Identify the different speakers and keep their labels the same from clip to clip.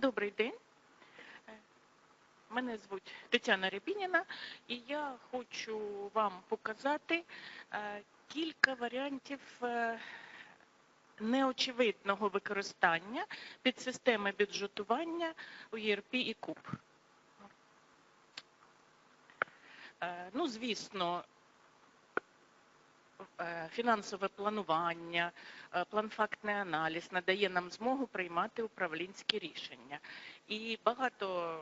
Speaker 1: Добрий день. Мене звуть Тетяна Рябініна, і я хочу вам показати е, кілька варіантів е, неочевидного використання підсистеми бюджетування у ERP і КУП. Е, Ну, звісно, фінансове планування, е, план-фактний аналіз надає нам змогу приймати управлінські рішення. І багато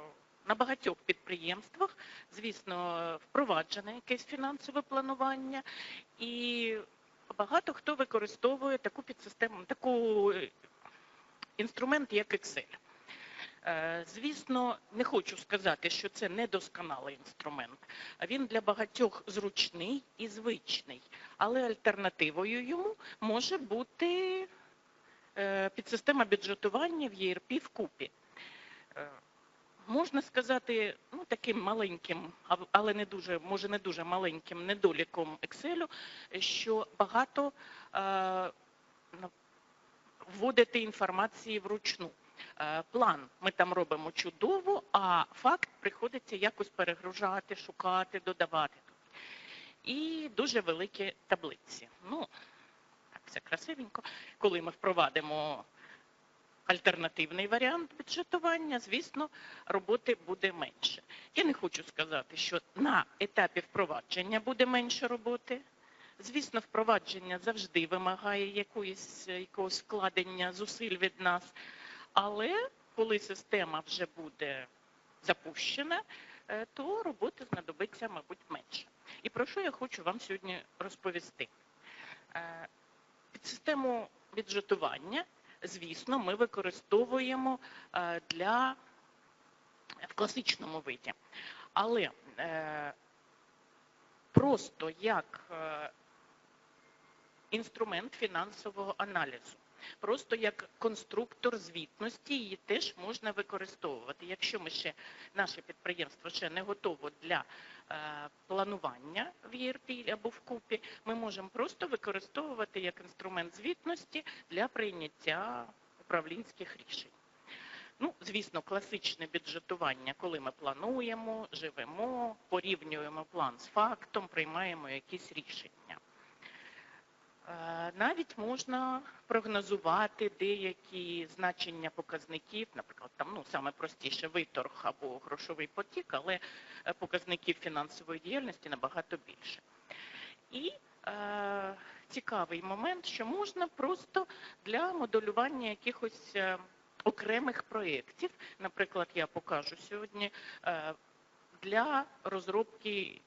Speaker 1: на багатьох підприємствах, звісно, впроваджене якесь фінансове планування, і багато хто використовує таку підсистему, таку е, інструмент, як Excel. Е, Звісно, не хочу сказати, що це недосконалий інструмент. Він для багатьох зручний і звичний, але альтернативою йому може бути е, підсистема бюджетування в ERP вкупі. Е, Можна сказати, ну таким маленьким, але не дуже, може не дуже маленьким недоліком Excel, що багато е, вводити інформації вручну. Е, План ми там робимо чудово, а факт приходиться якось перегружати, шукати, додавати. І дуже великі таблиці. Ну, так все красивенько. Коли ми впровадимо альтернативний варіант бюджетування, звісно, роботи буде менше. Я не хочу сказати, що на етапі впровадження буде менше роботи. Звісно, впровадження завжди вимагає якоїсь, якогось вкладення зусиль від нас. Але коли система вже буде запущена, е, то роботи знадобиться, мабуть, менше. І про що я хочу вам сьогодні розповісти? Е, Під систему бюджетування, звісно, ми використовуємо е, для в класичному виді. Але просто як інструмент фінансового аналізу. Просто як конструктор звітності її теж можна використовувати. Якщо ми ще наше підприємство ще не готово для е, планування в ERP або в купі, ми можемо просто використовувати як інструмент звітності для прийняття управлінських рішень. Ну, звісно, класичне бюджетування, коли ми плануємо, живемо, порівнюємо план з фактом, приймаємо якісь рішення. Е, Навіть можна прогнозувати деякі значення показників, наприклад, там ну саме простіше виторг або грошовий потік, але е, показників фінансової діяльності набагато більше. І е, цікавий момент, що можна просто для моделювання якихось е, окремих проєктів, наприклад, я покажу сьогодні е, для розробки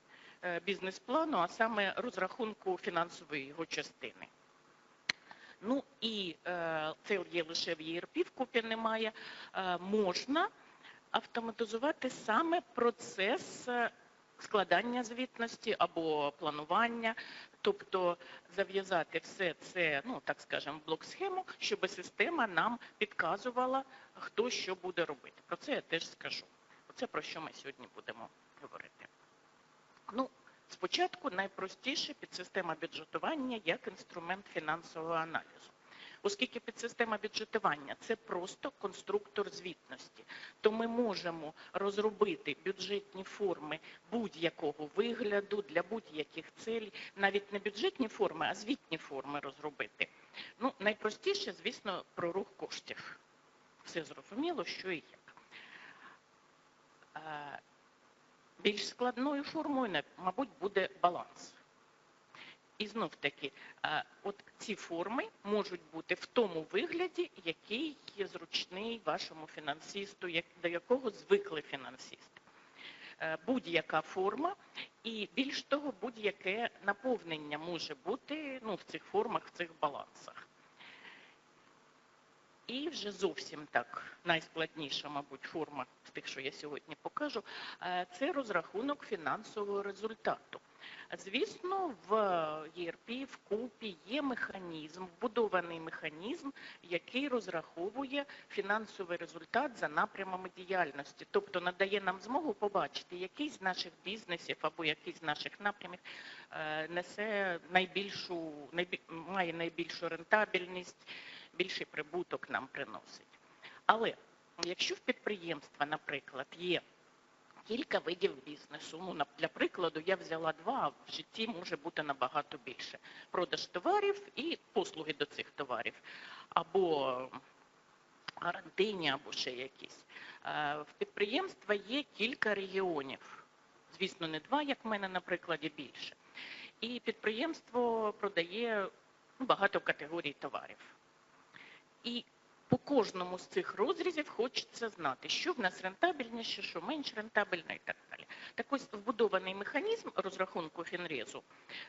Speaker 1: бізнес-плану, а саме розрахунку фінансової його частини. Ну і е, це є лише в ERP, в купі немає. Е, можна автоматизувати саме процес е, складання звітності або планування, тобто зав'язати все це, ну так скажемо, в блок-схему, щоб система нам підказувала, хто що буде робити. Про це я теж скажу. Оце про що ми сьогодні будемо говорити. Ну, спочатку найпростіше підсистема бюджетування як інструмент фінансового аналізу. Оскільки підсистема бюджетування це просто конструктор звітності, то ми можемо розробити бюджетні форми будь-якого вигляду для будь-яких целей, навіть не бюджетні форми, а звітні форми розробити. Ну, найпростіше, звісно, про рух коштів. Все зрозуміло, що і як. Більш складною формою, мабуть, буде баланс. І знов таки, е, от ці форми можуть бути в тому вигляді, який є зручний вашому фінансисту, до якого звикли фінансисти. Е, Будь-яка форма, і більш того, будь-яке наповнення може бути ну, в цих формах, в цих балансах. І вже зовсім так найскладніша, мабуть, форма з тих, що я сьогодні покажу, е, це розрахунок фінансового результату. Звісно, в ERP, в купі є механізм, вбудований механізм, який розраховує фінансовий результат за напрямами діяльності, тобто надає нам змогу побачити, який з наших бізнесів або який з наших напрямів е, несе найбільшу, найбі- має найбільшу рентабельність, більший прибуток нам приносить. Але якщо в підприємства, наприклад, є кілька видів бізнесу, ну, для прикладу, я взяла два, а в житті може бути набагато більше. Продаж товарів і послуги до цих товарів, або гарантийні, або ще якісь. Е, В підприємства є кілька регіонів. Звісно, не два, як в мене на прикладі, більше. І підприємство продає багато категорій товарів. І по кожному з цих розрізів хочеться знати, що в нас рентабельніше, що менш рентабельно і так далі. Так ось вбудований механізм розрахунку фінрезу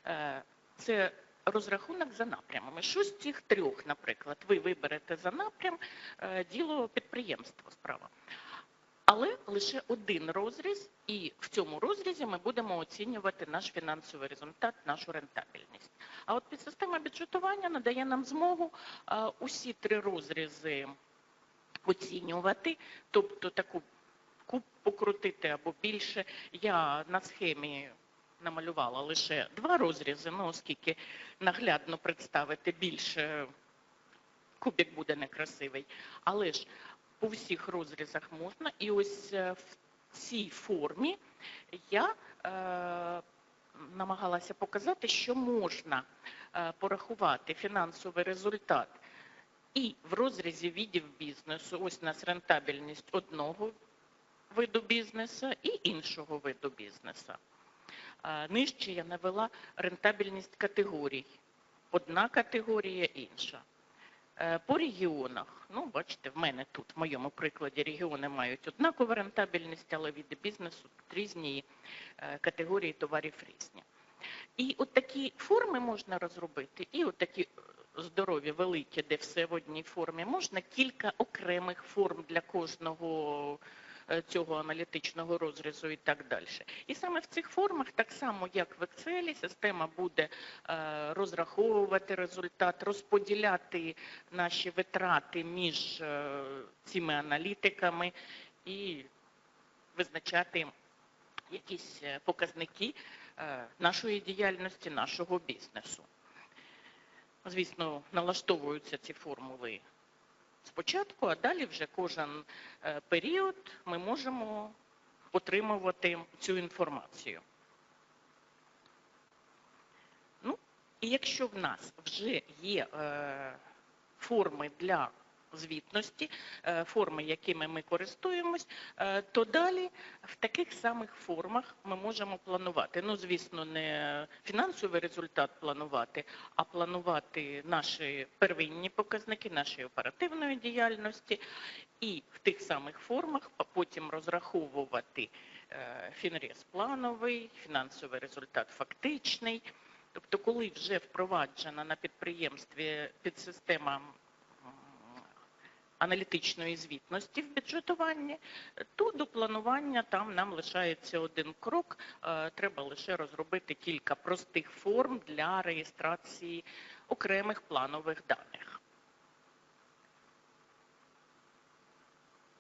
Speaker 1: е, це розрахунок за напрямами. Що з цих трьох, наприклад, ви виберете за напрям е, діло підприємства справа. Але лише один розріз, і в цьому розрізі ми будемо оцінювати наш фінансовий результат, нашу рентабельність. А от підсистема бюджетування надає нам змогу усі три розрізи оцінювати, тобто таку куб покрутити або більше. Я на схемі намалювала лише два розрізи, ну оскільки наглядно представити більше кубик буде некрасивий. Але ж по всіх розрізах можна. І ось е, в цій формі я е, намагалася показати, що можна е, порахувати фінансовий результат і в розрізі видів бізнесу. Ось у нас рентабельність одного виду бізнесу і іншого виду бізнесу. Е, Нижче я навела рентабельність категорій. Одна категорія, інша. Е, По регіонах, ну, бачите, в мене тут, в моєму прикладі, регіони мають однакову рентабельність, але від бізнесу тут різні, е, категорії товарів різні. І от такі форми можна розробити, і от такі е, здорові, великі, де все в одній формі, можна кілька окремих форм для кожного цього аналітичного розрізу і так далі. І саме в цих формах, так само як в Excel, система буде е, розраховувати результат, розподіляти наші витрати між е, цими аналітиками і визначати якісь е, показники е, нашої діяльності, нашого бізнесу. Звісно, налаштовуються ці формули спочатку, а далі вже кожен е, період ми можемо отримувати цю інформацію. Ну, і якщо в нас вже є е, форми для звітності, е, форми, якими ми користуємось, е, то далі в таких самих формах ми можемо планувати. Ну, звісно, не фінансовий результат планувати, а планувати наші первинні показники нашої оперативної діяльності і в тих самих формах потім розраховувати е, фінрез плановий, фінансовий результат фактичний. Тобто, коли вже впроваджена на підприємстві підсистема аналітичної звітності в бюджетуванні, то до планування там нам лишається один крок. Е, Треба лише розробити кілька простих форм для реєстрації окремих планових даних.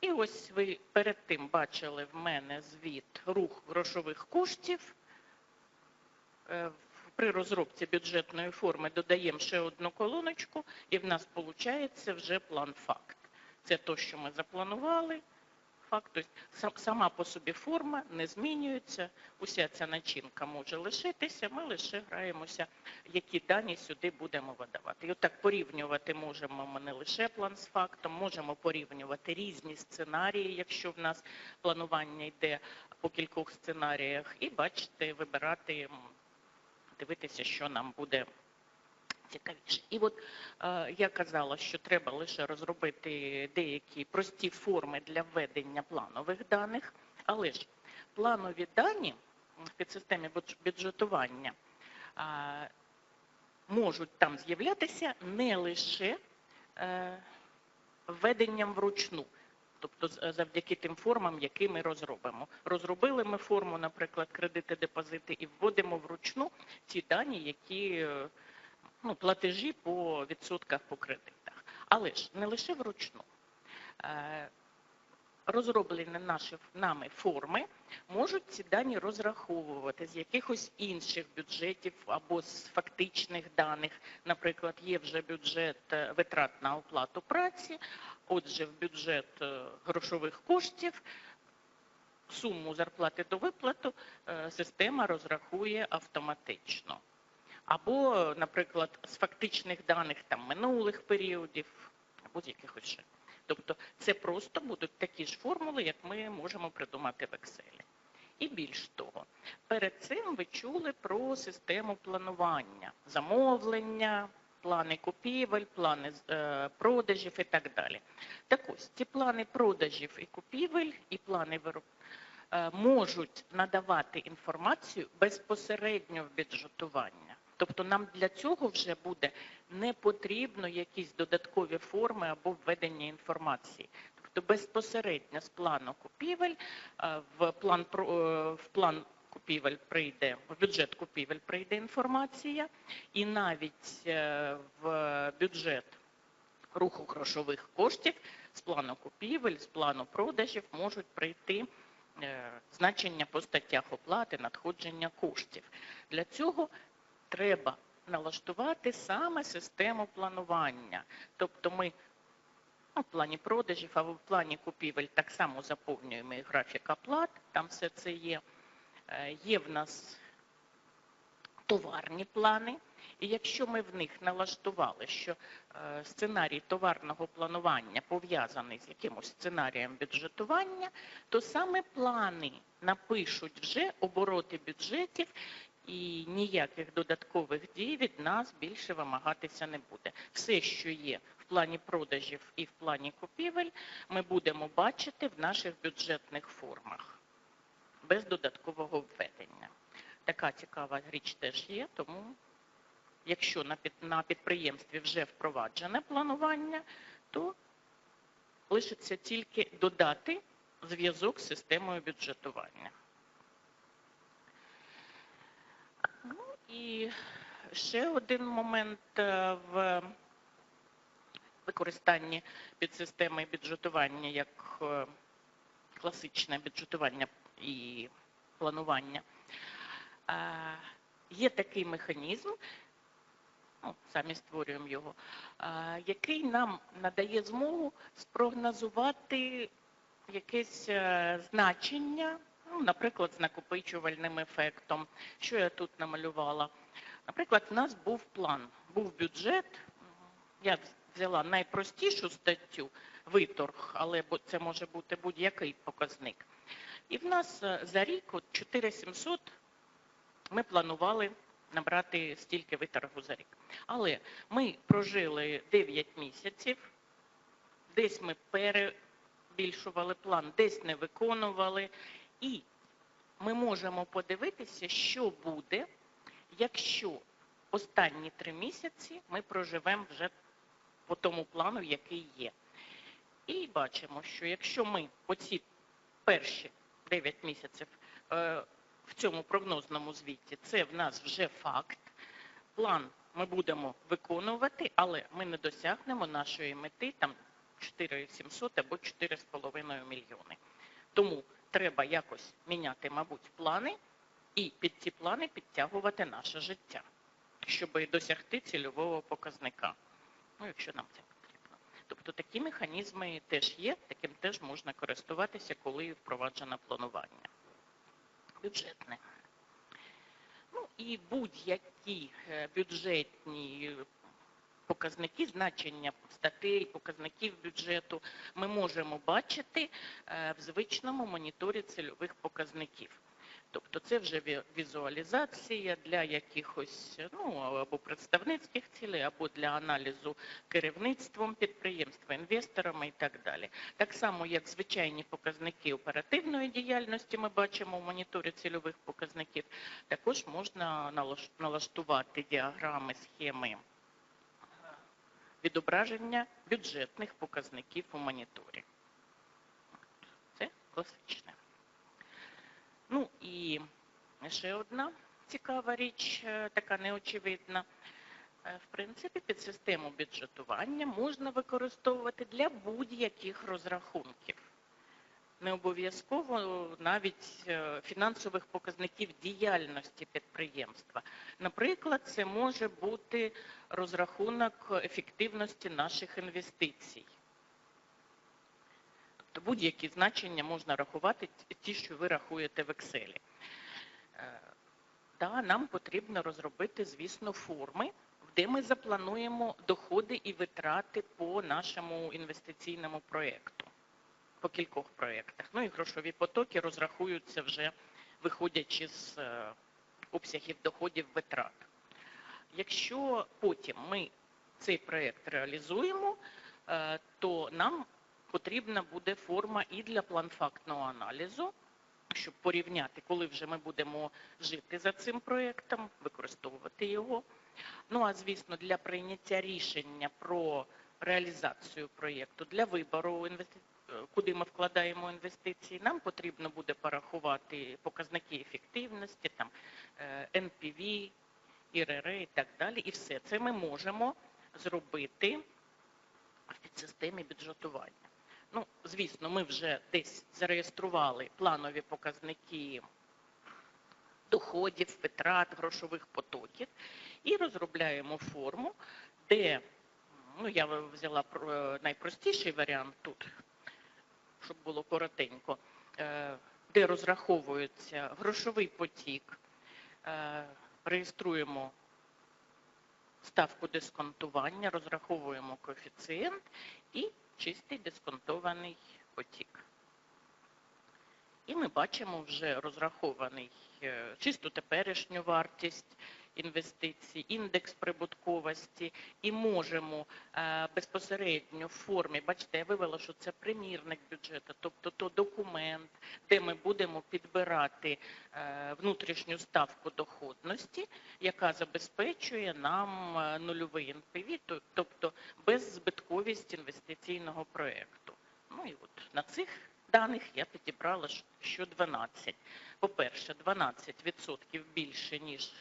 Speaker 1: І ось ви перед тим бачили в мене звіт рух грошових коштів. Е, При розробці бюджетної форми додаємо ще одну колоночку, і в нас виходить вже план факт. Це те, що ми запланували. Факт, тобто сам- сама по собі форма не змінюється, уся ця начинка може лишитися, ми лише граємося, які дані сюди будемо видавати. І отак порівнювати можемо ми не лише план з фактом, можемо порівнювати різні сценарії, якщо в нас планування йде по кількох сценаріях, і бачите, вибирати, дивитися, що нам буде цікавіше. І от е, я казала, що треба лише розробити деякі прості форми для введення планових даних, але ж планові дані в підсистемі бюджетування е, можуть там з'являтися не лише е, введенням вручну. Тобто завдяки тим формам, які ми розробимо. Розробили ми форму, наприклад, кредити, депозити, і вводимо вручну ті дані, які е, ну, платежі по відсотках по кредитах. Але ж не лише вручну. Е, розроблені наші нами форми можуть ці дані розраховувати з якихось інших бюджетів або з фактичних даних. Наприклад, є вже бюджет е, витрат на оплату праці, отже, в бюджет е, грошових коштів суму зарплати до виплату система розрахує автоматично. Або, наприклад, з фактичних даних там минулих періодів, або з якихось ще. Тобто це просто будуть такі ж формули, як ми можемо придумати в Excel. І більш того, перед цим ви чули про систему планування, замовлення, плани купівель, плани е, продажів і так далі. Так ось, ці плани продажів і купівель, і плани виробництва можуть надавати інформацію безпосередньо в бюджетування. Тобто нам для цього вже буде не потрібно якісь додаткові форми або введення інформації. Тобто безпосередньо з плану купівель е, в план е, в план купівель прийде, в бюджет купівель прийде інформація, і навіть е, в бюджет руху грошових коштів з плану купівель, з плану продажів можуть прийти значення по статтях оплати, надходження коштів. Для цього треба налаштувати саме систему планування. Тобто ми ну, в плані продажів або в плані купівель так само заповнюємо і графік оплат, там все це є. Е, Є в нас товарні плани, і якщо ми в них налаштували, що е, сценарій товарного планування пов'язаний з якимось сценарієм бюджетування, то саме плани напишуть вже обороти бюджетів і ніяких додаткових дій від нас більше вимагатися не буде. Все, що є в плані продажів і в плані купівель, ми будемо бачити в наших бюджетних формах без додаткового введення. Така цікава річ теж є, тому якщо на, підприємстві вже впроваджене планування, то лишиться тільки додати зв'язок з системою бюджетування. Ну і ще один момент е, в використанні підсистеми бюджетування як е, класичне бюджетування і планування. Е, Є такий механізм, ну, самі створюємо його, який нам надає змогу спрогнозувати якесь значення, ну, наприклад, з накопичувальним ефектом. Що я тут намалювала? Наприклад, в нас був план, був бюджет. Я взяла найпростішу статтю виторг, але це може бути будь-який показник. І в нас е, за рік 4700 ми планували набрати стільки виторгу за рік. Але ми прожили 9 місяців, десь ми перебільшували план, десь не виконували. І ми можемо подивитися, що буде, якщо останні три місяці ми проживемо вже по тому плану, який є. І бачимо, що якщо ми оці перші 9 місяців е, в цьому прогнозному звіті, це в нас вже факт. План ми будемо виконувати, але ми не досягнемо нашої мети там 4700 або 4,5 мільйони. Тому треба якось міняти, мабуть, плани і під ці плани підтягувати наше життя, щоб досягти цільового показника. Ну, якщо нам це потрібно. Тобто такі механізми теж є, таким теж можна користуватися, коли впроваджено планування. Бюджетне. Ну і будь-які е, бюджетні показники, значення статей, показників бюджету ми можемо бачити е, в звичному моніторі цільових показників. Тобто це вже візуалізація для якихось ну, або представницьких цілей, або для аналізу керівництвом підприємства, інвесторами і так далі. Так само, як звичайні показники оперативної діяльності ми бачимо в моніторі цільових показників, також можна налаш- налаштувати діаграми, схеми відображення бюджетних показників у моніторі. Це класичне. Ну і ще одна цікава річ, е, така неочевидна. Е, В принципі, підсистему бюджетування можна використовувати для будь-яких розрахунків. Не обов'язково навіть е, фінансових показників діяльності підприємства. Наприклад, це може бути розрахунок ефективності наших інвестицій. Тобто будь-які значення можна рахувати, ті, що ви рахуєте в Excel. Е, Да, нам потрібно розробити, звісно, форми, де ми заплануємо доходи і витрати по нашому інвестиційному проєкту, по кількох проєктах. Ну і грошові потоки розрахуються вже виходячи з е, обсягів доходів витрат. Якщо потім ми цей проєкт реалізуємо, е, то нам потрібна буде форма і для план-фактного аналізу, щоб порівняти, коли вже ми будемо жити за цим проєктом, використовувати його. Ну а звісно, для прийняття рішення про реалізацію проєкту, для вибору інвести... е, куди ми вкладаємо інвестиції, нам потрібно буде порахувати показники ефективності, там е, NPV, ІРР і так далі. І все це ми можемо зробити в підсистемі бюджетування. Ну, звісно, ми вже десь зареєстрували планові показники доходів, витрат, грошових потоків і розробляємо форму, де ну, я взяла найпростіший варіант тут, щоб було коротенько, е, де розраховується грошовий потік, е, реєструємо ставку дисконтування, розраховуємо коефіцієнт і чистий дисконтований потік. І ми бачимо вже розрахований е, чисту теперішню вартість інвестицій, індекс прибутковості і можемо е, безпосередньо в формі, бачите, я вивела, що це примірник бюджету, тобто то документ, де ми будемо підбирати е, внутрішню ставку доходності, яка забезпечує нам е, нульовий то- тобто беззбитковість інвестиційного проєкту. Ну і от на цих даних я підібрала що- що 12. По-перше, 12% більше, ніж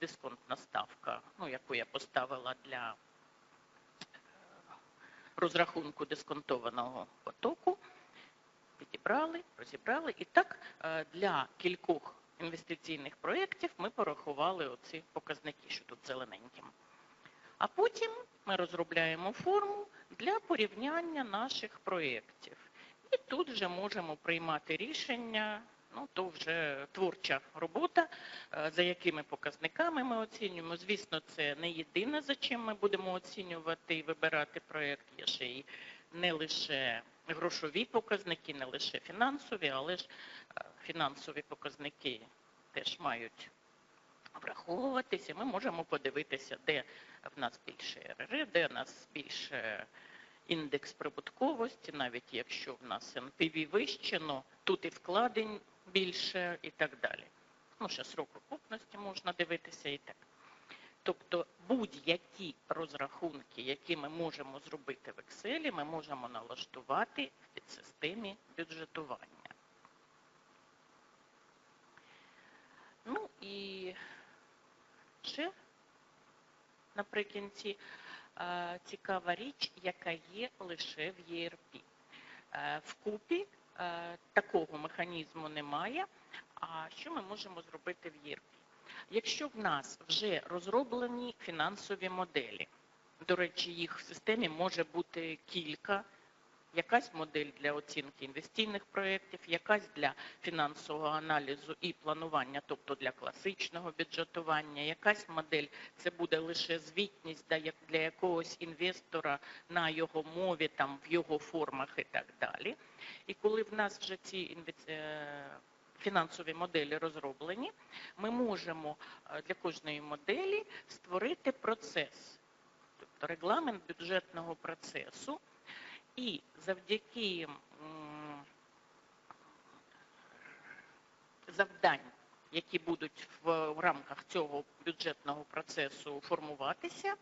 Speaker 1: дисконтна ставка, ну, яку я поставила для е, розрахунку дисконтованого потоку. Підібрали, розібрали. І так е, для кількох інвестиційних проєктів ми порахували оці показники, що тут зелененьким. А потім ми розробляємо форму для порівняння наших проєктів. І тут вже можемо приймати рішення, ну то вже творча робота, е, за якими показниками ми оцінюємо. Звісно, це не єдине, за чим ми будемо оцінювати і вибирати проєкт. Є ще й не лише грошові показники, не лише фінансові, але ж е, фінансові показники теж мають враховуватися. Ми можемо подивитися, де в нас більше РР, де в нас більше індекс прибутковості, навіть якщо в нас NPV вищено, тут і вкладень більше і так далі. Ну, ще срок окупності можна дивитися і так. Тобто будь-які розрахунки, які ми можемо зробити в Excel, ми можемо налаштувати в підсистемі бюджетування. Ну і ще наприкінці е, цікава річ, яка є лише в ERP. Е, Вкупі такого механізму немає. А що ми можемо зробити в ЄРПІ? Якщо в нас вже розроблені фінансові моделі, до речі, їх в системі може бути кілька, якась модель для оцінки інвестиційних проєктів, якась для фінансового аналізу і планування, тобто для класичного бюджетування, якась модель це буде лише звітність для якогось інвестора на його мові, там в його формах і так далі. І коли в нас вже ці е, фінансові моделі розроблені, ми можемо е, для кожної моделі створити процес, тобто регламент бюджетного процесу. І завдяки завдань, які будуть в, рамках цього бюджетного процесу формуватися,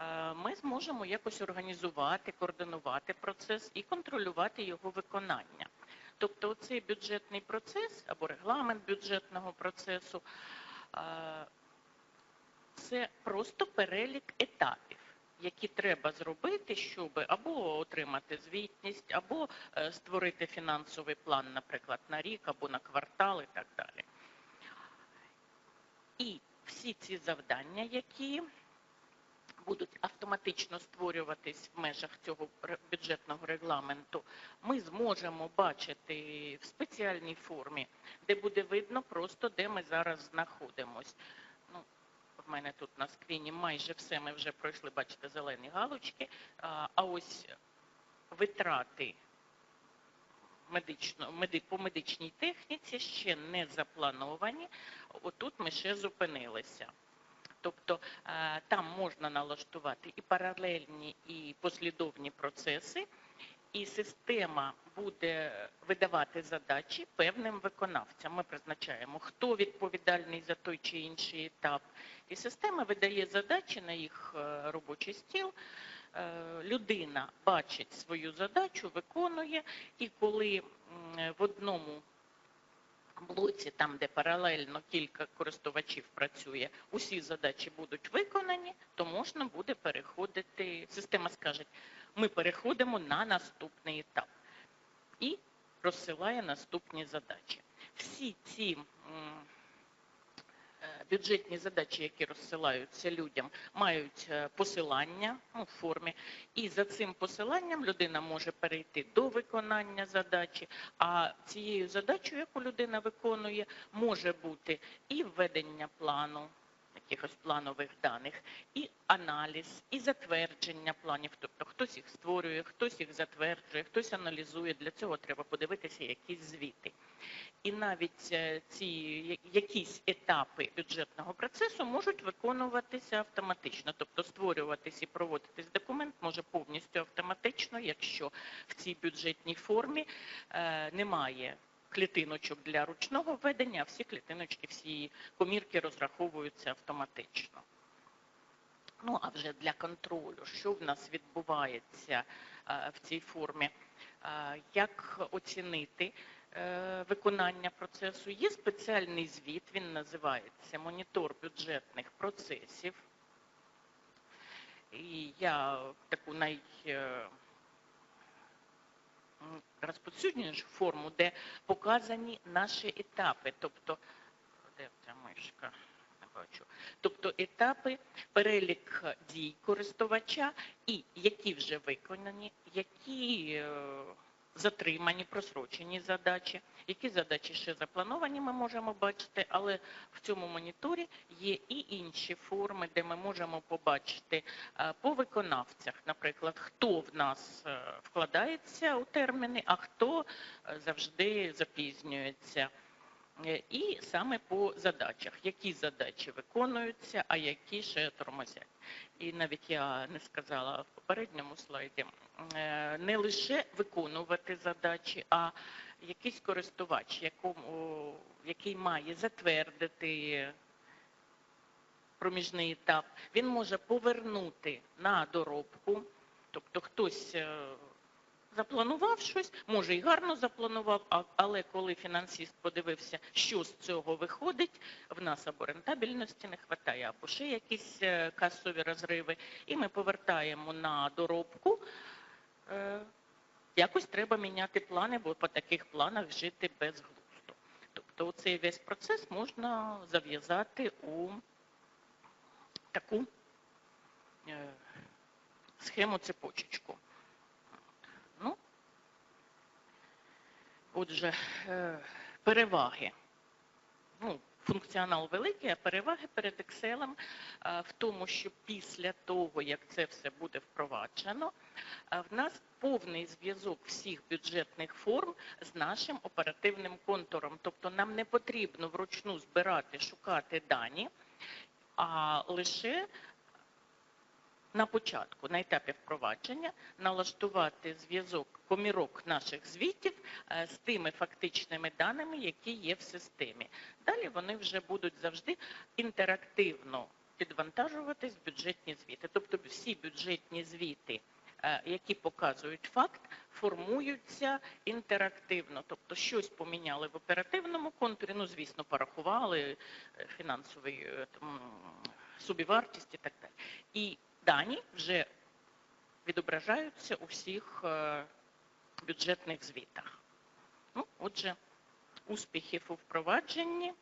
Speaker 1: е, ми зможемо якось організувати, координувати процес і контролювати його виконання. Тобто цей бюджетний процес або регламент бюджетного процесу е, це просто перелік етапів, які треба зробити, щоб або отримати звітність, або е, створити фінансовий план, наприклад, на рік або на квартал і так далі. І всі ці завдання, які будуть автоматично створюватись в межах цього бюджетного регламенту, ми зможемо бачити в спеціальній формі, де буде видно просто, де ми зараз знаходимось. В мене тут на скріні майже все ми вже пройшли, бачите, зелені галочки. А, ось витрати по медичній техніці ще не заплановані. Отут ми ще зупинилися. Тобто е, там можна налаштувати і паралельні, і послідовні процеси, і система буде видавати задачі певним виконавцям. Ми призначаємо, хто відповідальний за той чи інший етап. І система видає задачі на їх е, робочий стіл. Е, Людина бачить свою задачу, виконує, і коли в одному блоці, там, де паралельно кілька користувачів працює, усі задачі будуть виконані, то можна буде переходити. Система скаже, ми переходимо на наступний етап і розсилає наступні задачі. Всі ці е, бюджетні задачі, які розсилаються людям, мають е, посилання ну, формі, і за цим посиланням людина може перейти до виконання задачі. А цією задачею, яку людина виконує, може бути і введення плану, якихось планових даних, і аналіз, і затвердження планів. Тобто хтось їх створює, хтось їх затверджує, хтось аналізує. Для цього треба подивитися якісь звіти. І навіть е, ці якісь етапи бюджетного процесу можуть виконуватися автоматично, тобто створюватись і проводитись документ може повністю автоматично, якщо в цій бюджетній формі е, немає клітиночок для ручного введення, а всі клітиночки, всі комірки розраховуються автоматично. Ну а вже для контролю, що в нас відбувається е, в цій формі, Е, як оцінити е, виконання процесу. Є спеціальний звіт, він називається Монітор бюджетних процесів. І я таку най розповсюдженішу форму, де показані наші етапи. Тобто, де ця мишка? Бачу. Тобто етапи, перелік дій користувача і які вже виконані, які е, затримані, просрочені задачі, які задачі ще заплановані, ми можемо бачити, але в цьому моніторі є і інші форми, де ми можемо побачити по виконавцях, наприклад, хто в нас е, вкладається у терміни, а хто е, завжди запізнюється. Е, І саме по задачах, які задачі виконуються, а які ще тормозять. І навіть я не сказала в попередньому слайді, не лише виконувати задачі, а якийсь користувач, який має затвердити проміжний етап, він може повернути на доробку, тобто хтось е, запланував щось, може і гарно запланував, але коли фінансист подивився, що з цього виходить, в нас або рентабельності не вистачає, або ще якісь е, касові розриви, і ми повертаємо на доробку. Е, Якось треба міняти плани, бо по таких планах жити безглуздо. Тобто цей весь процес можна зав'язати у таку е, схему цепочечку. Ну, отже, е, переваги. Ну, функціонал великий, а переваги перед Excel е, в тому, що після того, як це все буде впроваджено, е, в нас повний зв'язок всіх бюджетних форм з нашим оперативним контуром. Тобто нам не потрібно вручну збирати, шукати дані, а лише на початку, на етапі впровадження, налаштувати зв'язок комірок наших звітів е, з тими фактичними даними, які є в системі. Далі вони вже будуть завжди інтерактивно підвантажуватись в бюджетні звіти. Тобто всі бюджетні звіти, е, які показують факт, формуються інтерактивно. Тобто щось поміняли в оперативному контурі, ну, звісно, порахували е, фінансовий е, і так далі. І дані вже відображаються у всіх е, бюджетних звітах. Ну, отже, успіхів у впровадженні.